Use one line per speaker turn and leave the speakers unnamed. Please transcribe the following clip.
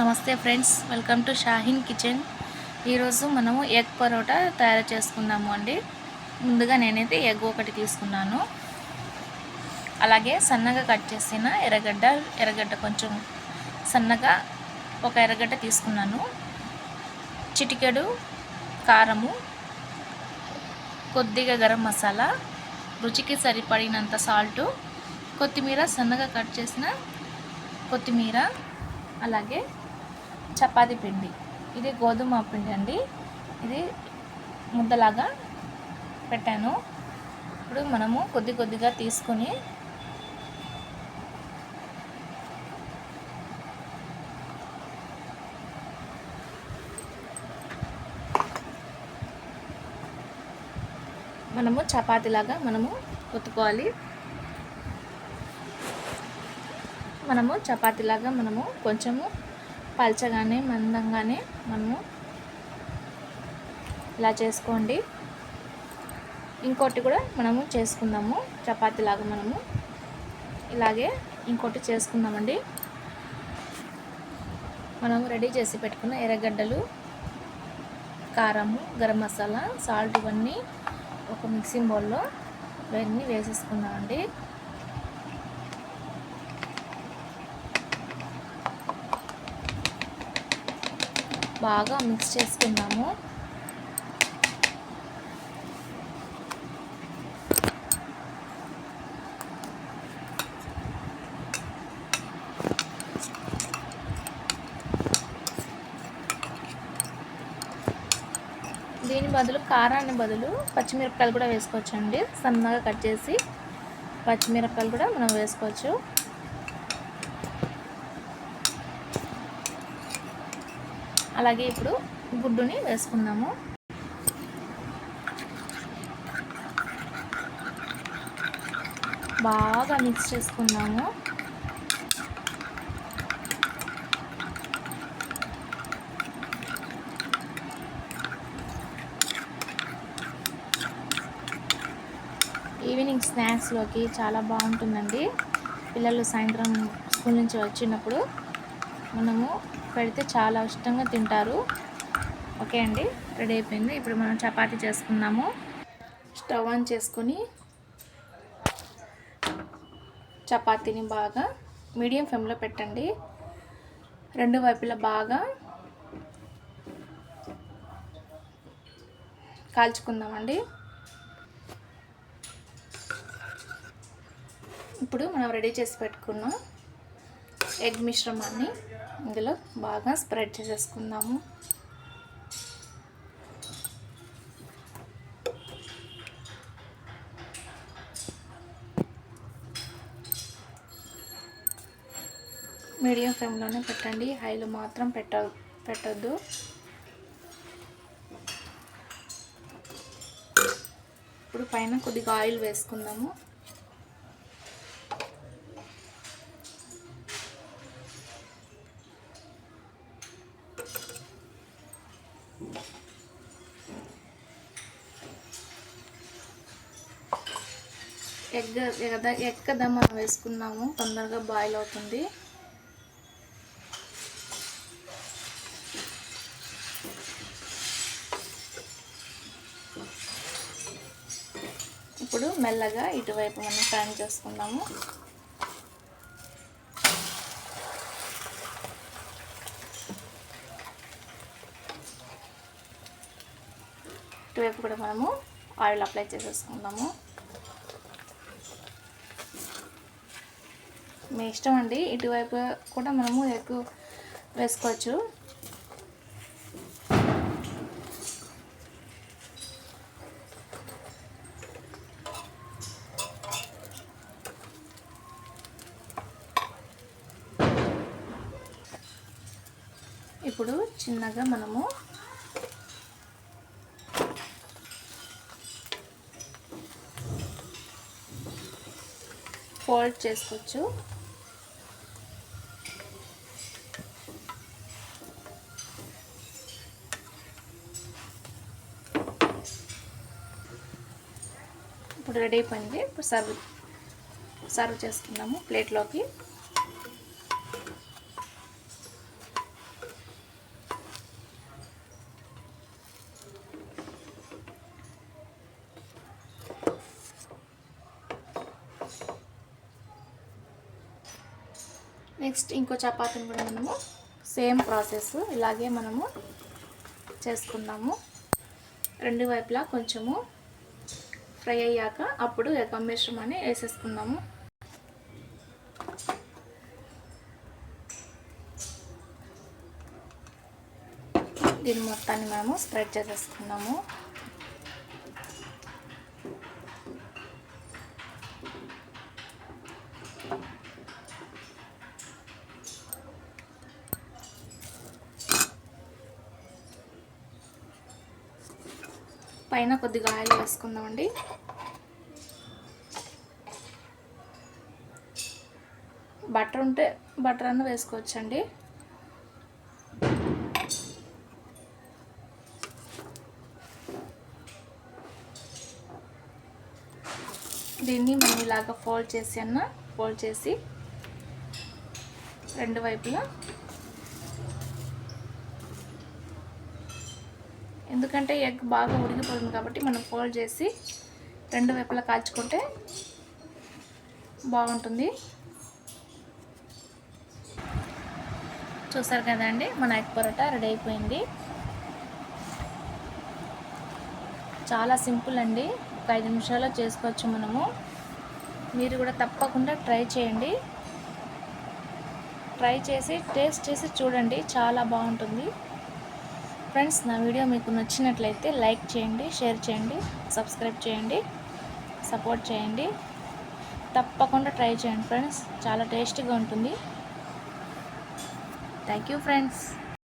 నమస్తే friends welcome to Shaheen kitchen. ఈరోజు మనము ఎగ్ పరోటా తయారు చేసుకుందాము అండి. ముందుగా నేనైతే ఎగ్ ఒకటి తీసుకున్నాను. అలాగే సన్నగా కట్ చేసిన ఎర్రగడ్డ ఎర్రగడ్డ కొంచెం సన్నగా ఒక ఎర్రగడ్డ తీసుకున్నాను. చిటికెడు కారము కొద్దిగా గరం మసాలా రుచికి సరిపడినంత సాల్టు కొత్తిమీర సన్నగా కట్ చేసిన కొత్తిమీర అలాగే చపాతి పిండి. ఇది గోధుమ పిండి అండి. ఇది ముద్దలాగా పెట్టాను. ఇప్పుడు మనము కొద్ది కొద్దిగా తీసుకొని మనము చపాతీలాగా మనము కొత్తుకోవాలి మనము చపాతీలాగా మనము కొంచెము పలచగానే మందంగానే మనము ఇలా చేసుకోండి. ఇంకోటి కూడా మనము చేసుకుందాము. చపాతీలాగా మనము ఇలాగే ఇంకోటి చేసుకుందామండి. మనము రెడీ చేసి పెట్టుకున్న ఎర్రగడ్డలు కారము గరం మసాలా సాల్ట్ ఇవన్నీ ఒక మిక్సింగ్ బౌల్లో ఇవన్నీ వేసేసుకుందామండి. బాగా మిక్స్ చేసుకుందాము. దీని బదులు కారాన్ని బదులు పచ్చిమిరపకాయలు కూడా వేసుకోవచ్చండి. సన్నగా కట్ చేసి పచ్చిమిరపకాయలు కూడా మనం వేసుకోవచ్చు. అలాగే ఇప్పుడు గుడ్డుని వేసుకుందాము. బాగా మిక్స్ చేసుకుందాము. ఈవినింగ్ స్నాక్స్లోకి చాలా బాగుంటుందండి. పిల్లలు సాయంత్రం స్కూల్ నుంచి వచ్చినప్పుడు మనము పెడితే చాలా ఇష్టంగా తింటారు. ఓకే అండి రెడీ అయిపోయింది. ఇప్పుడు మనం చపాతి చేసుకుందాము. స్టవ్ ఆన్ చేసుకొని చపాతీని బాగా మీడియం ఫ్లేమ్లో పెట్టండి. రెండు వైపులా బాగా కాల్చుకుందామండి. ఇప్పుడు మనం రెడీ చేసి పెట్టుకున్నాం ఎగ్ మిశ్రమాన్ని ఇందులో బాగా స్ప్రెడ్ చేసేసుకుందాము. మీడియం ఫ్లేమ్లోనే పెట్టండి. హైలో మాత్రం పెట్ట పెట్టద్దు. ఇప్పుడు పైన కొద్దిగా ఆయిల్ వేసుకుందాము. ఎగ్ కదా ఎగ్ కదా మనం వేసుకున్నాము. తొందరగా బాయిల్ అవుతుంది. ఇప్పుడు మెల్లగా ఇటువైపు మనం టర్న్ చేసుకుందాము. ఇటువైపు కూడా మనము ఆయిల్ అప్లై చేసేసుకుందాము. మీ ఇష్టం అండి. ఇటువైపు కూడా మనము ఎక్కువ వేసుకోవచ్చు. ఇప్పుడు చిన్నగా మనము ఫోల్డ్ చేసుకోవచ్చు. ఇప్పుడు రెడీ అయిపోయింది. ఇప్పుడు సర్వ్ సర్వ్ చేసుకుందాము ప్లేట్లోకి. నెక్స్ట్ ఇంకో చపాతీని కూడా మనము సేమ్ ప్రాసెస్ ఇలాగే మనము చేసుకుందాము. రెండు వైపులా కొంచెము ఫ్రై అయ్యాక అప్పుడు ఎగ్ మిశ్రమాన్ని వేసేసుకుందాము. దీన్ని మొత్తాన్ని మేము స్ప్రెడ్ చేసేసుకున్నాము పైన కొద్దిగా ఆయిల్ వేసుకుందామండి. బటర్ ఉంటే బటర్ అన్న వేసుకోవచ్చండి. దీన్ని మనం ఇలాగ ఫోల్డ్ చేసి అన్న ఫోల్డ్ చేసి రెండు వైపులా ఎందుకంటే ఎగ్ బాగా ఉడికిపోతుంది కాబట్టి మనం ఫోల్డ్ చేసి రెండు వైపులా కాల్చుకుంటే బాగుంటుంది. చూసారు కదండి మన ఎగ్ పరోటా రెడీ అయిపోయింది. చాలా సింపుల్ అండి ఒక ఐదు నిమిషాల్లో చేసుకోవచ్చు మనము. మీరు కూడా తప్పకుండా ట్రై చేయండి. ట్రై చేసి టేస్ట్ చేసి చూడండి చాలా బాగుంటుంది. ఫ్రెండ్స్ నా వీడియో మీకు నచ్చినట్లయితే లైక్ చేయండి షేర్ చేయండి సబ్స్క్రైబ్ చేయండి సపోర్ట్ చేయండి. తప్పకుండా ట్రై చేయండి ఫ్రెండ్స్. చాలా టేస్టీగా ఉంటుంది. Thank you friends.